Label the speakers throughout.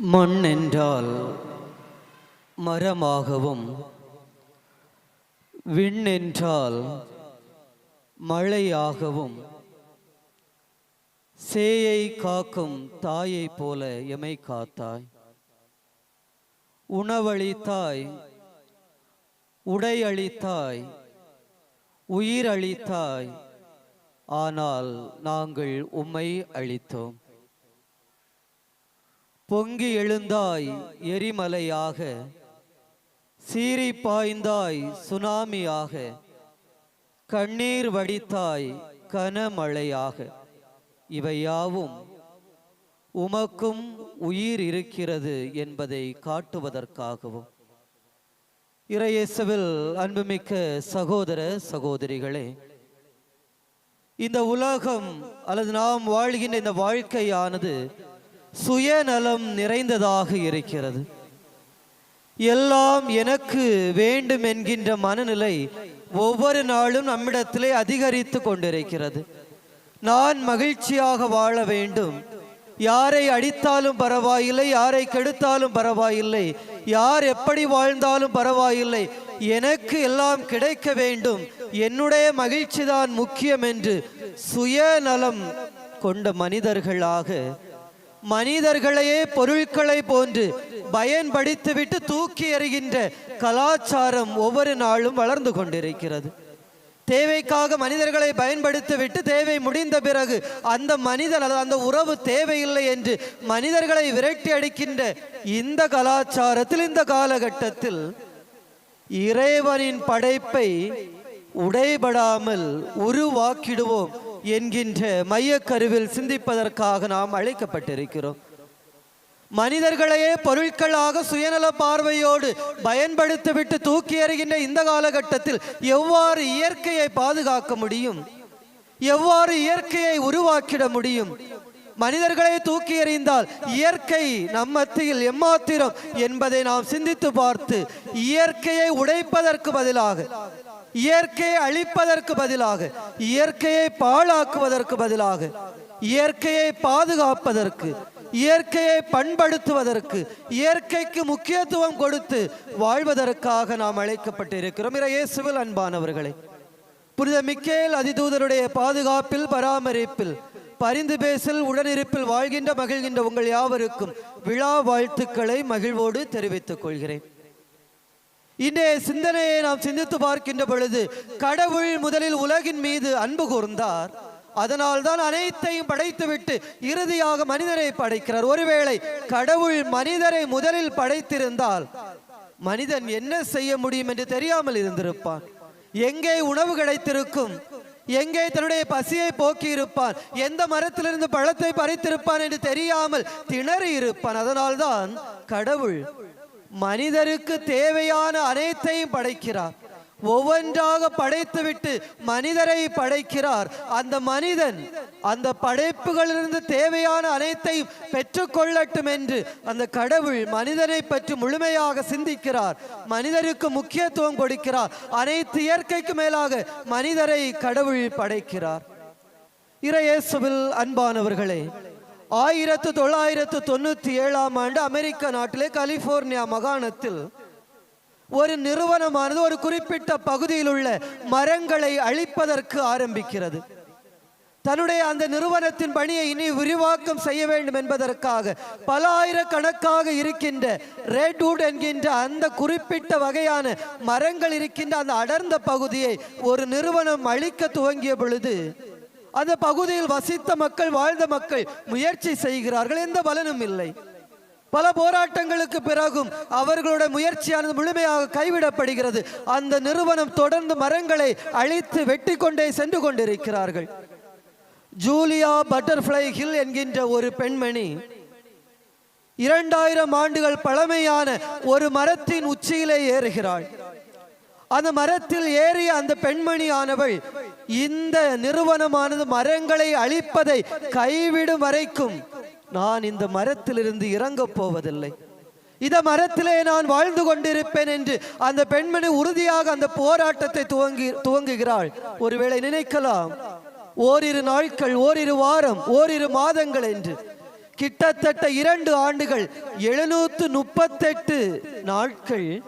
Speaker 1: மண் என்றால் மரமாகவும் விண் என்றால் மழையாகவும் சேயை காக்கும் தாயைப் போல எமை காத்தாய். உணவளித்தாய் உடை அளித்தாய் உயிர் அளித்தாய் ஆனால் நாங்கள் உம்மை அளித்தோம் பொங்கி எழுந்தாய் எரிமலையாக சீறி பாய்ந்தாய் சுனாமியாக கண்ணீர் வடித்தாய் கனமழையாக. இவையாவும் உமக்கும் உயிர் இருக்கிறது என்பதை காட்டுவதற்காகவும். இறையேசுவில் அன்புமிக்க சகோதர சகோதரிகளே இந்த உலகம் அல்லது நாம் வாழ்கின்ற இந்த வாழ்க்கையானது சுயநலம் நிறைந்ததாக இருக்கிறது. எல்லாம் எனக்கு வேண்டும் என்கின்ற மனநிலை ஒவ்வொரு நாளும் நம்மிடத்திலே அதிகரித்து கொண்டிருக்கிறது. நான் மகிழ்ச்சியாக வாழ வேண்டும். யாரை அடித்தாலும் பரவாயில்லை யாரை கெடுத்தாலும் பரவாயில்லை யார் எப்படி வாழ்ந்தாலும் பரவாயில்லை எனக்கு எல்லாம் கிடைக்க வேண்டும். என்னுடைய மகிழ்ச்சி தான் முக்கியம் என்று சுயநலம் கொண்ட மனிதர்களாக மனிதர்களையே பொருட்களை போன்று பயன்படுத்திவிட்டு தூக்கி எறிகின்ற கலாச்சாரம் ஒவ்வொரு நாளும் வளர்ந்து கொண்டிருக்கிறது. தேவைக்காக மனிதர்களை பயன்படுத்திவிட்டு தேவை முடிந்த பிறகு அந்த மனிதர் அல்லது அந்த உறவு தேவையில்லை என்று மனிதர்களை விரட்டி அடிக்கின்ற இந்த கலாச்சாரத்தில் இந்த காலகட்டத்தில் இறைவனின் படைப்பை உடைபடாமல் உருவாக்கிடுவோம். என்கின்ற மையக்கருவில் சிந்திப்பதற்காக நாம் அழைக்கப்பட்டிருக்கிறோம். மனிதர்களையே பொருட்களாக சுயநல பார்வையோடு பயன்படுத்திவிட்டு தூக்கி எறிகின்ற இந்த காலகட்டத்தில் எவ்வாறு இயற்கையை பாதுகாக்க முடியும்? எவ்வாறு இயற்கையை உருவாக்கிட முடியும்? மனிதர்களை தூக்கி எறிந்தால் இயற்கை நம் மத்தியில் எம்மாத்திரம் என்பதை நாம் சிந்தித்து பார்த்து இயற்கையை உடைப்பதற்கு பதிலாக இயற்கையை அழிப்பதற்கு பதிலாக இயற்கையை பாழாக்குவதற்கு பதிலாக இயற்கையை பாதுகாப்பதற்கு இயற்கையை பண்படுத்துவதற்கு இயற்கைக்கு முக்கியத்துவம் கொடுத்து வாழ்வதற்காக நாம் அழைக்கப்பட்டிருக்கிறோம். இயேசுவில் அன்பானவர்களே புனித மிக்கேல் அதிதூதருடைய பாதுகாப்பில் பராமரிப்பில் பரிந்து பேசல் உடனிருப்பில் வாழ்கின்ற மகிழ்கின்ற உங்கள் யாவருக்கும் விழா வாழ்த்துக்களை மகிழ்வோடு தெரிவித்துக் கொள்கிறேன். இன்றைய சிந்தனையை நாம் சிந்தித்து பார்க்கின்ற பொழுது கடவுள் முதலில் உலகின் மீது அன்பு கூர்ந்தார். அதனால் தான் அனைத்தையும் படைத்துவிட்டு இறுதியாக மனிதரை படைக்கிறார். ஒருவேளை கடவுள் மனிதரை முதலில் படைத்திருந்தால் மனிதன் என்ன செய்ய முடியும் என்று தெரியாமல் இருந்திருப்பான். எங்கே உணவு கிடைத்திருக்கும் எங்கே தன்னுடைய பசியை போக்கி இருப்பான் எந்த மரத்திலிருந்து பழத்தை பறித்திருப்பான் என்று தெரியாமல் திணறி இருப்பான் அதனால்தான் கடவுள் மனிதருக்கு தேவையான அனைத்தையும் படைக்கிறார். ஒவ்வொன்றாக படைத்துவிட்டு மனிதரை படைக்கிறார். அந்த மனிதன் அந்த படைப்புகளிலிருந்து தேவையான அனைத்தையும் பெற்றுக்கொள்ளட்டும் என்று அந்த கடவுள் மனிதனை பற்றி முழுமையாக சிந்திக்கிறார். மனிதருக்கு முக்கியத்துவம் கொடுக்கிறார். அனைத்து இயற்கைக்கு மேலாக மனிதரை கடவுள் படைக்கிறார். இறையேசுவில் அன்பானவர்களே ஆயிரத்து தொள்ளாயிரத்து தொண்ணூத்தி ஏழாம் ஆண்டு அமெரிக்க நாட்டிலே கலிபோர்னியா மாகாணத்தில் ஒரு நிறுவனமானது ஒரு குறிப்பிட்ட பகுதியில் உள்ள மரங்களை அழிப்பதற்கு ஆரம்பிக்கிறது. தன்னுடைய அந்த நிறுவனத்தின் பணியை இனி விரிவாக்கம் செய்ய வேண்டும் என்பதற்காக பல ஆயிரக்கணக்காக இருக்கின்ற ரெட்வுட் என்கின்ற அந்த குறிப்பிட்ட வகையான மரங்கள் இருக்கின்ற அந்த அடர்ந்த பகுதியை ஒரு நிறுவனம் அழிக்க துவங்கிய பொழுது அந்த பகுதியில் வசித்த மக்கள் வாழ்ந்த மக்கள் முயற்சி செய்கிறார்கள். எந்த பலனும் இல்லை. பல போராட்டங்களுக்கு பிறகும் அவர்களுடைய முயற்சியானது முழுமையாக கைவிடப்படுகிறது. அந்த நிறுவனம் தொடர்ந்து மரங்களை அழித்து வெட்டி கொண்டே சென்று கொண்டிருக்கிறார்கள். ஜூலியா பட்டர்ஃப்ளை ஹில் என்கின்ற ஒரு பெண்மணி இரண்டாயிரம் ஆண்டுகள் பழமையான ஒரு மரத்தின் உச்சியிலே ஏறுகிறாள். அந்த மரத்தில் ஏறிய அந்த பெண்மணி ஆனவள் இந்த நிறுவனமானது மரங்களை அழிப்பதை கைவிடும் வரைக்கும் நான் இந்த மரத்திலிருந்து இறங்கப் போவதில்லை. இந்த மரத்திலே நான் வாழ்ந்து கொண்டிருப்பேன் என்று அந்த பெண்மணி உறுதியாக அந்த போராட்டத்தை துவங்கி துவங்குகிறாள். ஒருவேளை நினைக்கலாம் ஓரிரு நாட்கள் ஓரிரு வாரம் ஓரிரு மாதங்கள் என்று. கிட்டத்தட்ட இரண்டு ஆண்டுகள் எழுநூத்து முப்பத்தெட்டு நாட்கள்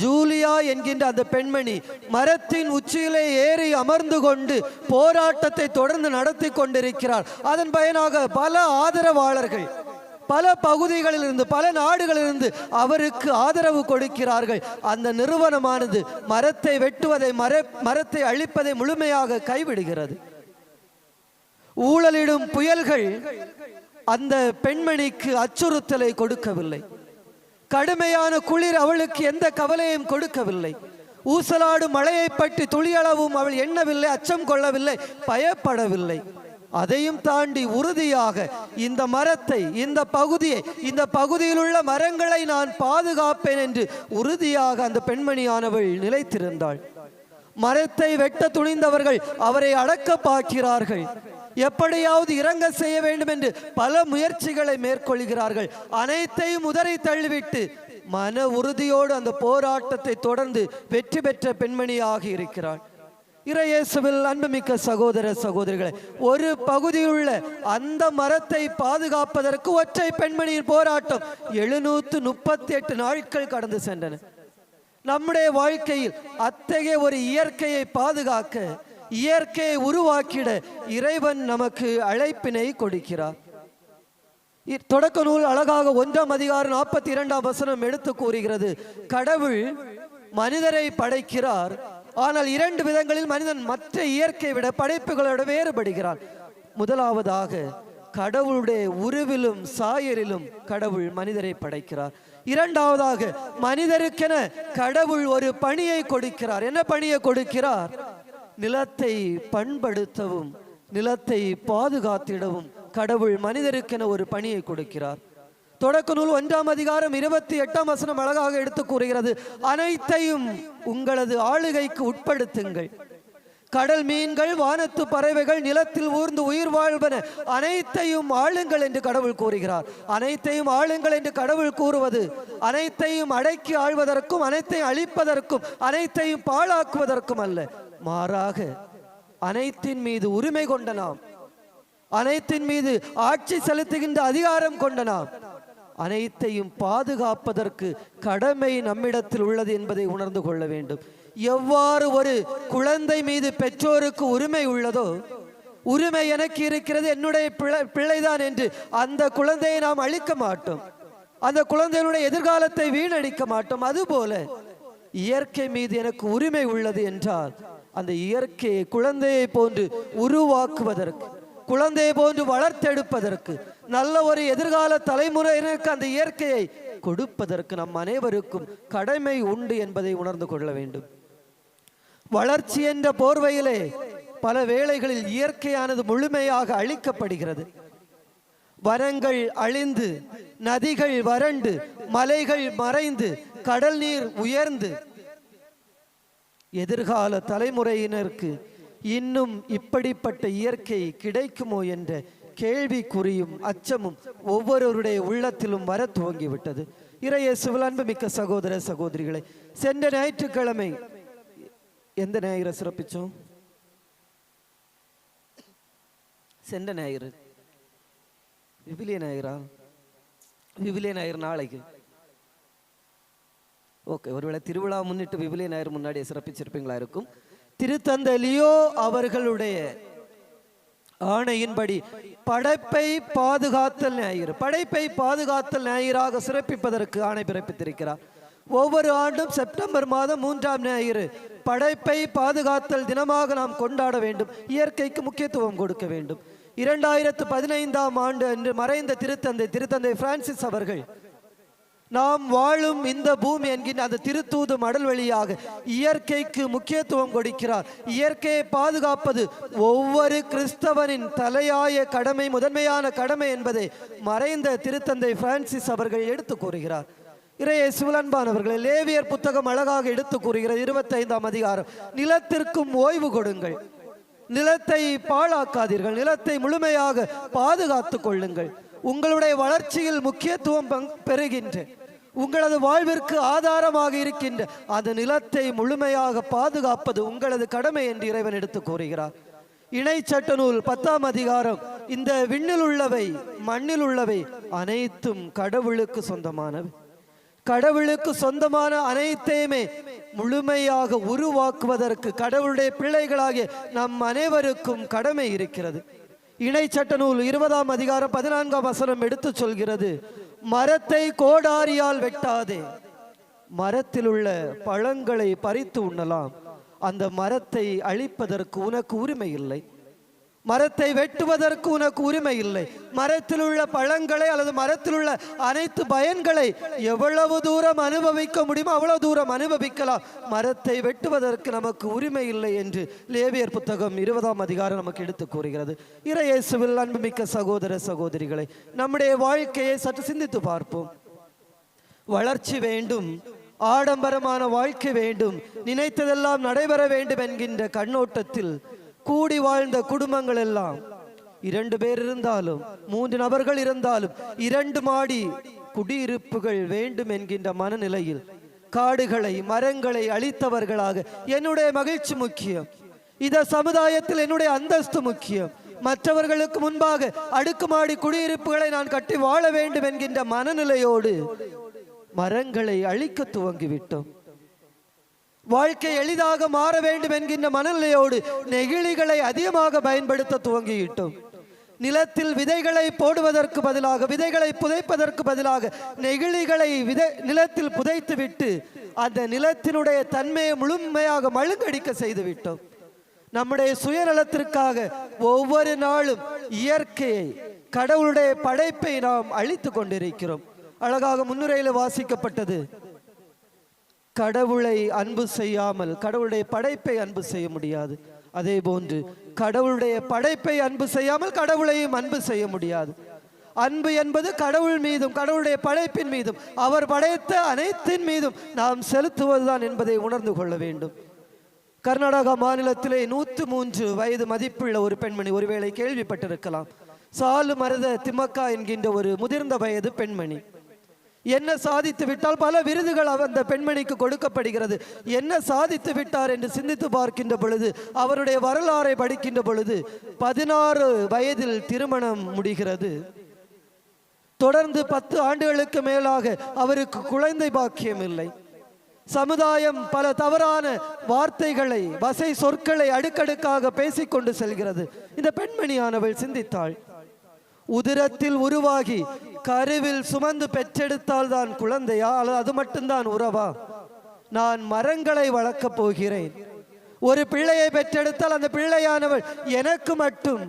Speaker 1: ஜூலியா என்கின்ற அந்த பெண்மணி மரத்தின் உச்சியிலே ஏறி அமர்ந்து கொண்டு போராட்டத்தை தொடர்ந்து நடத்தி கொண்டிருக்கிறார். அதன் பயனாக பல ஆதரவாளர்கள் பல பகுதிகளில் இருந்து பல நாடுகளிலிருந்து அவருக்கு ஆதரவு கொடுக்கிறார்கள். அந்த நிறுவனமானது மரத்தை வெட்டுவதை மர மரத்தை அழிப்பதை முழுமையாக கைவிடுகிறது. ஊழலிடும் புயல்கள் அந்த பெண்மணிக்கு அச்சுறுத்தலை கொடுக்கவில்லை. கடுமையான குளிர் அவளுக்கு எந்த கவலையும் கொடுக்கவில்லை. ஊசலாடும் மழையை பற்றி துளியளவும் அவள் எண்ணவில்லை அச்சம் கொள்ளவில்லை பயப்படவில்லை. அதையும் தாண்டி உறுதியாக இந்த மரத்தை இந்த பகுதியை இந்த பகுதியில் உள்ள மரங்களை நான் பாதுகாப்பேன் என்று உறுதியாக அந்த பெண்மணியானவள் நிலைத்திருந்தாள். மரத்தை வெட்ட துணிந்தவர்கள் அவரை அடக்க பார்க்கிறார்கள். எப்படியாவது இறங்க செய்ய வேண்டும் என்று பல முயற்சிகளை மேற்கொள்கிறார்கள். அனைத்தையும் உதறி தள்ளிவிட்டு மன உறுதியோடு அந்த போராட்டத்தை தொடர்ந்து வெற்றி பெற்ற பெண்மணியாக இருக்கிறாள். இறையேசுவில் அன்புமிக்க சகோதர சகோதரிகளை ஒரு பகுதியுள்ள அந்த மரத்தை பாதுகாப்பதற்கு ஒற்றை பெண்மணியின் போராட்டம் எழுநூத்து முப்பத்தி எட்டு நாட்கள் கடந்து சென்றன. நம்முடைய வாழ்க்கையில் அத்தகைய ஒரு இயற்கையை பாதுகாக்க இயற்கையை உருவாக்கிட இறைவன் நமக்கு அழைப்பினை கொடுக்கிறார். தொடக்க நூல் அழகாக ஒன்றாம் அதிகாரம் நாற்பத்தி இரண்டாம் வசனம் எடுத்து கூறுகிறது. கடவுள் மனிதரை படைக்கிறார் ஆனால் இரண்டு விதங்களில் மனிதன் மற்ற இயற்கை விட படைப்புகளோட வேறுபடுகிறான். முதலாவதாக கடவுளுடைய உருவிலும் சாயலிலும் கடவுள் மனிதரை படைக்கிறார். இரண்டாவதாக மனிதருக்கென கடவுள் ஒரு பணியை கொடுக்கிறார். என்ன பணியை கொடுக்கிறார்? நிலத்தை பண்படுத்தவும் நிலத்தை பாதுகாத்திடவும் கடவுள் மனிதருக்கென ஒரு பணியை கொடுக்கிறார். தொடக்க நூல் ஒன்றாம் அதிகாரம் இருபத்தி எட்டாம் வசனம் அழகாக எடுத்து கூறுகிறது. அனைத்தையும் உங்களது ஆளுகைக்கு உட்படுத்துங்கள். கடல் மீன்கள் வானத்து பறவைகள் நிலத்தில் ஊர்ந்து உயிர் வாழ்வன அனைத்தையும் ஆளுங்கள் என்று கடவுள் கூறுகிறார். அனைத்தையும் ஆளுங்கள் என்று கடவுள் கூறுவது அனைத்தையும் அடக்கி ஆழ்வதற்கும் அனைத்தையும் அழிப்பதற்கும் அனைத்தையும் பாழாக்குவதற்கும் அல்ல. மாறாக அனைத்தின் மீது உரிமை கொண்ட நாம் அனைத்தின் மீது ஆட்சி செலுத்துகின்ற அதிகாரம் கொண்ட நாம் அனைத்தையும் பாதுகாப்பதற்கு கடமை நம்மிடத்தில் உள்ளது என்பதை உணர்ந்து கொள்ள வேண்டும். எவ்வாறு ஒரு குழந்தை மீது பெற்றோருக்கு உரிமை உள்ளதோ உரிமை எனக்கு இருக்கிறது என்னுடைய பிள்ளை பிள்ளைதான் என்று அந்த குழந்தையை நாம் அழிக்க மாட்டோம். அந்த குழந்தையினுடைய எதிர்காலத்தை வீணடிக்க மாட்டோம். அதுபோல இயற்கை மீது எனக்கு உரிமை உள்ளது என்றால் அந்த இயற்கையை குழந்தையை போன்று உருவாக்குவதற்கு குழந்தையை போன்று வளர்த்தெடுப்பதற்கு நல்ல ஒரு எதிர்கால தலைமுறையினருக்கு அந்த இயற்கையை கொடுப்பதற்கு நம் அனைவருக்கும் கடமை உண்டு என்பதை உணர்ந்து கொள்ள வேண்டும். வளர்ச்சி என்ற போர்வையிலே பல வேளைகளில் இயற்கையானது முழுமையாக அழிக்கப்படுகிறது. வனங்கள் அழிந்து நதிகள் வறண்டு மலைகள் மறைந்து கடல் நீர் உயர்ந்து எதிர்கால தலைமுறையினருக்கு இன்னும் இப்படிப்பட்ட இயற்கை கிடைக்குமோ என்ற கேள்விக்குறியும் அச்சமும் ஒவ்வொருவருடைய உள்ளத்திலும் வர துவங்கிவிட்டது. சுவலான்பு மிக்க சகோதர சகோதரிகளை சென்ற ஞாயிற்றுக்கிழமை எந்த ஞாயிறு சிறப்பிச்சோம்? சென்ற ஞாயிறு. விபிலிய ஞாயிறா? விபிலிய ஞாயிறு நாளைக்கு. ஓகே ஒருவேளை திருவிழா முன்னிட்டு விபிலிய நாயர் முன்னாடியே சிறப்பிச்சிருப்பீங்களா இருக்கும்? திருத்தந்தை லியோ அவர்களுடைய ஆணையின்படி படைப்பை பாதுகாத்தல் ஞாயிறு படைப்பை பாதுகாத்தல் ஞாயிறாக சிறப்பிப்பதற்கு ஆணை பிறப்பித்திருக்கிறார். ஒவ்வொரு ஆண்டும் செப்டம்பர் மாதம் மூன்றாம் ஞாயிறு படைப்பை பாதுகாத்தல் தினமாக நாம் கொண்டாட வேண்டும் இயற்கைக்கு முக்கியத்துவம் கொடுக்க வேண்டும். இரண்டாயிரத்து பதினைந்தாம் ஆண்டு அன்று மறைந்த திருத்தந்தை திருத்தந்தை பிரான்சிஸ் அவர்கள் நாம் வாழும் இந்த பூமி என்கின்ற அந்த திருத்தூது மடல் வழியாக இயற்கைக்கு முக்கியத்துவம் கொடுக்கிறார். இயற்கையை பாதுகாப்பது ஒவ்வொரு கிறிஸ்தவனின் தலையாய கடமை முதன்மையான கடமை என்பதை மறைந்த திருத்தந்தை பிரான்சிஸ் அவர்கள் எடுத்து கூறுகிறார். இறைய சிவலன்பானவர்களை லேவியர் புத்தகம் அழகாக எடுத்து கூறுகிறது இருபத்தைந்தாம் அதிகாரம் நிலத்திற்கும் ஓய்வு கொடுங்கள். நிலத்தை பாழாக்காதீர்கள். நிலத்தை முழுமையாக பாதுகாத்துக் கொள்ளுங்கள். உங்களுடைய வளர்ச்சியில் முக்கியத்துவம் பங்- பெறுகின்ற உங்களது வாழ்விற்கு ஆதாரமாக இருக்கின்ற அந்த நிலத்தை முழுமையாக பாதுகாப்பது உங்களது கடமை என்று இறைவன் எடுத்து கூறுகிறார். இணைச்சட்ட நூல் பத்தாம் அதிகாரம் இந்த விண்ணில் உள்ளவை மண்ணில் உள்ளவை அனைத்தும் கடவுளுக்கு சொந்தமானவை. கடவுளுக்கு சொந்தமான அனைத்தையுமே முழுமையாக உருவாக்குவதற்கு கடவுளுடைய பிள்ளைகளாகிய நம் அனைவருக்கும் கடமை இருக்கிறது. இணைச்சட்ட நூல் இருபதாம் அதிகாரம் பதினான்காம் வசனம் எடுத்து சொல்கிறது மரத்தை கோடாரியால் வெட்டாதே. மரத்தில் உள்ள பழங்களை பறித்து உண்ணலாம். அந்த மரத்தை அழிப்பதற்கு உனக்கு உரிமை இல்லை. மரத்தை வெட்டுவதற்கு உனக்கு உரிமை இல்லை. மரத்தில் உள்ள பழங்களை அல்லது மரத்தில் உள்ள அனைத்து பயன்களை எவ்வளவு தூரம் அனுபவிக்க முடியுமோ அவ்வளவு தூரம் அனுபவிக்கலாம். மரத்தை வெட்டுவதற்கு நமக்கு உரிமை இல்லை என்று லேவியர் புத்தகம் இருபதாம் அதிகாரம் நமக்கு எடுத்து கூறுகிறது. இறையேசுவில் அன்புமிக்க சகோதர சகோதரிகளை நம்முடைய வாழ்க்கையை சற்று சிந்தித்து பார்ப்போம். வளர்ச்சி வேண்டும் ஆடம்பரமான வாழ்க்கை வேண்டும் நினைத்ததெல்லாம் நடைபெற வேண்டும் என்கின்ற கண்ணோட்டத்தில் கூடி வாழ்ந்த குடும்பங்கள் எல்லாம் இரண்டு பேர் இருந்தாலும் மூன்று நபர்கள் இருந்தாலும் இரண்டு மாடி குடியிருப்புகள் வேண்டும் என்கின்ற மனநிலையில் காடுகளை மரங்களை அழித்தவர்களாக என்னுடைய மகிழ்ச்சி முக்கியம். இந்த சமுதாயத்தில் என்னுடைய அந்தஸ்து முக்கியம். மற்றவர்களுக்கு முன்பாக அடுக்குமாடி குடியிருப்புகளை நான் கட்டி வாழ வேண்டும் என்கின்ற மனநிலையோடு மரங்களை அழிக்க துவங்கிவிட்டோம். வாழ்க்கை எளிதாக மாற வேண்டும் என்கின்ற மனநிலையோடு நெகிழிகளை அதிகமாக பயன்படுத்த துவங்கிவிட்டோம். நிலத்தில் விதைகளை போடுவதற்கு பதிலாக விதைகளை புதைப்பதற்கு பதிலாக நெகிழிகளை விதை நிலத்தில் புதைத்து விட்டு அந்த நிலத்தினுடைய தன்மையை முழுமையாக மழுங்கடிக்க செய்து விட்டோம் நம்முடைய சுயநலத்திற்காக ஒவ்வொரு நாளும் இயற்கையை கடவுளுடைய படைப்பை நாம் அழித்து கொண்டிருக்கிறோம். அழகாக முன்னுரையில் வாசிக்கப்பட்டது கடவுளை அன்பு செய்யாமல் கடவுளுடைய படைப்பை அன்பு செய்ய முடியாது. அதே போன்று கடவுளுடைய படைப்பை அன்பு செய்யாமல் கடவுளையும் அன்பு செய்ய முடியாது. அன்பு என்பது கடவுள் மீதும் கடவுளுடைய படைப்பின் மீதும் அவர் படைத்த அனைத்தின் மீதும் நாம் செலுத்துவதுதான் என்பதை உணர்ந்து கொள்ள வேண்டும். கர்நாடகா மாநிலத்திலே நூற்று மூன்று வயது மதிப்புள்ள ஒரு பெண்மணி ஒருவேளை கேள்விப்பட்டிருக்கலாம். சாலு மருத திம்மக்கா என்கின்ற ஒரு முதிர்ந்த வயது பெண்மணி. என்ன சாதித்து விட்டால் பல விருதுகள் அந்த பெண்மணிக்கு கொடுக்கப்படுகிறது. என்ன சாதித்து விட்டார் என்று சிந்தித்து பார்க்கின்ற பொழுது அவருடைய வரலாறை படிக்கின்ற பொழுது பதினாறு வயதில் திருமணம் முடிகிறது. தொடர்ந்து பத்து ஆண்டுகளுக்கு மேலாக அவருக்கு குழந்தை பாக்கியம் இல்லை. சமுதாயம் பல தவறான வார்த்தைகளை வசை சொற்களை அடுக்கடுக்காக பேசிக்கொண்டு செல்கிறது. இந்த பெண்மணியானவள் சிந்தித்தாள். உதிரத்தில் உருவாகி கருவில் சுமந்து பெற்றெடுத்தால் தான் குழந்தையா? அல்லது அது மட்டும்தான் உறவா? நான் மரங்களை வளர்க்கப் போகிறேன். ஒரு பிள்ளையை பெற்றெடுத்தால் அந்த பிள்ளையானவள் எனக்கு மட்டும்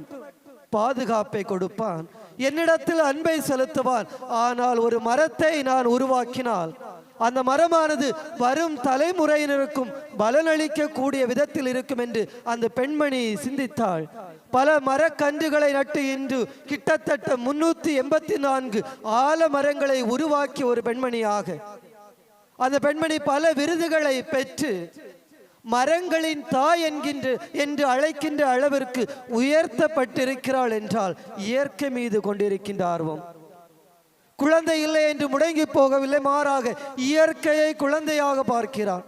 Speaker 1: பாதுகாப்பை கொடுப்பான். என்னிடத்தில் அன்பை செலுத்துவான். ஆனால் ஒரு மரத்தை நான் உருவாக்கினால் அந்த மரமானது வரும் தலைமுறையினருக்கும் பலனளிக்க கூடிய விதத்தில் இருக்கும் என்று அந்த பெண்மணி சிந்தித்தாள். பல மரக்கன்றுகளை நட்டு இன்று கிட்டத்தட்ட முன்னூத்தி எண்பத்தி நான்கு ஆலமரங்களை உருவாக்கிய ஒரு பெண்மணியாக. அந்த பெண்மணி பல விருதுகளை பெற்று மரங்களின் தாய் என்கின்ற என்று அழைக்கின்ற அளவிற்கு உயர்த்தப்பட்டிருக்கிறாள் என்றால் இயற்கை மீது கொண்டிருக்கின்ற ஆர்வம் குழந்தை இல்லை என்று முடங்கி போகவில்லை மாறாக இயற்கையை குழந்தையாக பார்க்கிறார்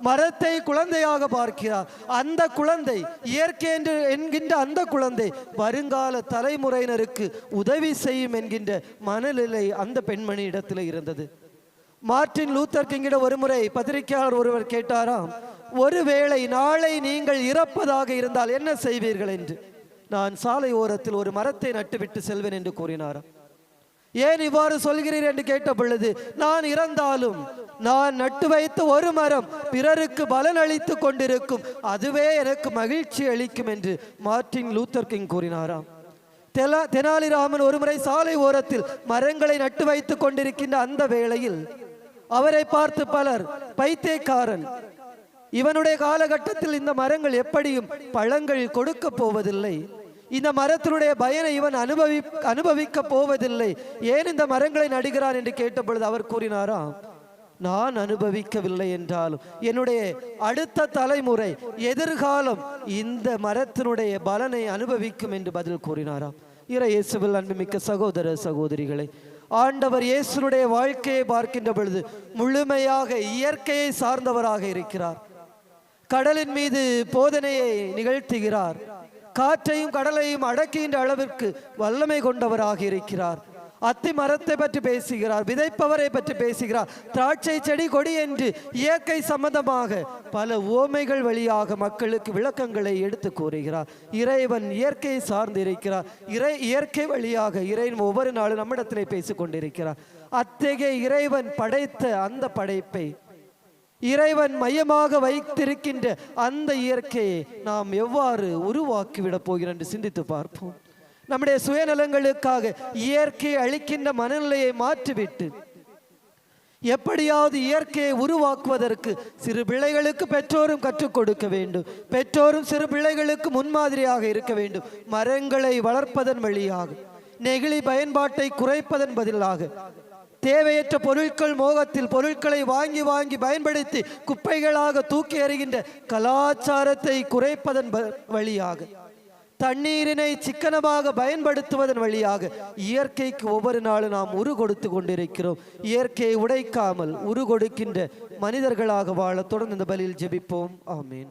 Speaker 1: மரத்தை குழந்தையாக பார்க்கிறார். அந்த குழந்தை இயற்கை என்று என்கின்ற அந்த குழந்தை வருங்கால தலைமுறையினருக்கு உதவி செய்யும் என்கின்ற மனநிலை அந்த பெண்மணி இடத்துல இருந்தது. மார்ட்டின் லூத்தர் கிங்கிடம் ஒருமுறை பத்திரிகையாளர் ஒருவர் கேட்டாராம் ஒருவேளை நாளை நீங்கள் இறப்பதாக இருந்தால் என்ன செய்வீர்கள்? என்று. நான் சாலை ஓரத்தில் ஒரு மரத்தை நட்டுவிட்டு செல்வேன் என்று கூறினாராம். ஏன் இவ்வாறு சொல்கிறீர் என்று கேட்ட பொழுது நான் இறந்தாலும் நான் நட்டு வைத்த ஒரு மரம் பிறருக்கு பலன் அளித்து கொண்டிருக்கும். அதுவே எனக்கு மகிழ்ச்சி அளிக்கும் என்று மார்ட்டின் லூத்தர் கிங் கூறினாராம். தெலா தெனாலிராமன் ஒருமுறை சாலை ஓரத்தில் மரங்களை நட்டு வைத்துக் கொண்டிருக்கின்ற அந்த வேளையில் அவரை பார்த்து பலர் பைத்தியக்காரன் இவனுடைய காலகட்டத்தில் இந்த மரங்கள் எப்படியும் பழங்கள் கொடுக்க போவதில்லை. இந்த மரத்தினுடைய பயனை இவன் அனுபவி அனுபவிக்க போவதில்லை. ஏன் இந்த மரங்களை நடுகிறான் என்று கேட்டபொழுது அவர் கூறினாராம் நான் அனுபவிக்கவில்லை என்றாலும் என்னுடைய அடுத்த தலைமுறை எதிர்காலம் இந்த மரத்தினுடைய பலனை அனுபவிக்கும் என்று பதில் கூறினாராம். இறையேசுவில் அன்புமிக்க சகோதர சகோதரிகளை ஆண்டவர் இயேசுனுடைய வாழ்க்கையை பார்க்கின்ற பொழுது முழுமையாக இயற்கையை சார்ந்தவராக இருக்கிறார். கடலின் மீது போதனையை நிகழ்த்துகிறார். காற்றையும் கடலையும் அடக்குகின்ற அளவிற்கு வல்லமை கொண்டவராக இருக்கிறார். அத்தி மரத்தை பற்றி பேசுகிறார் விதைப்பவரை பற்றி பேசுகிறார். திராட்சை செடி கொடி என்று இயற்கை சம்பந்தமாக பல ஓமைகள் வழியாக மக்களுக்கு விளக்கங்களை எடுத்து கூறுகிறார். இறைவன் இயற்கையை சார்ந்து இருக்கிறார். இறை இயற்கை வழியாக இறைவன் ஒவ்வொரு நாளும் நம்மிடத்திலே பேசிக்கொண்டிருக்கிறார் அத்தகைய இறைவன் படைத்த அந்த படைப்பை இறைவன் மையமாக வைத்திருக்கின்ற அந்த இயற்கையை நாம் எவ்வாறு உருவாக்கிவிடப் போகிறோம் என்று சிந்தித்து பார்ப்போம். நம்முடைய சுயநலங்களுக்காக இயற்கையை அழிக்கின்ற மனநிலையை மாற்றிவிட்டு எப்படியாவது இயற்கையை உருவாக்குவதற்கு சிறு பிள்ளைகளுக்கு பெற்றோரும் கற்றுக் கொடுக்க வேண்டும். பெற்றோரும் சிறு பிள்ளைகளுக்கு முன்மாதிரியாக இருக்க வேண்டும். மரங்களை வளர்ப்பதன் வழியாக நெகிழி பயன்பாட்டை குறைப்பதன் பதிலாக தேவையற்ற பொருட்கள் மோகத்தில் பொருட்களை வாங்கி வாங்கி பயன்படுத்தி குப்பைகளாக தூக்கி எறிகின்ற கலாச்சாரத்தை குறைப்பதன் வழியாக தண்ணீரினை சிக்கனமாக பயன்படுத்துவதன் வழியாக இயற்கைக்கு ஒவ்வொரு நாளும் நாம் உரு கொடுத்து கொண்டிருக்கிறோம். இயற்கையை உடைக்காமல் உரு கொடுக்கின்ற மனிதர்களாக வாழ தொடர்ந்து இந்த பலியில் ஜெபிப்போம். ஆமீன்.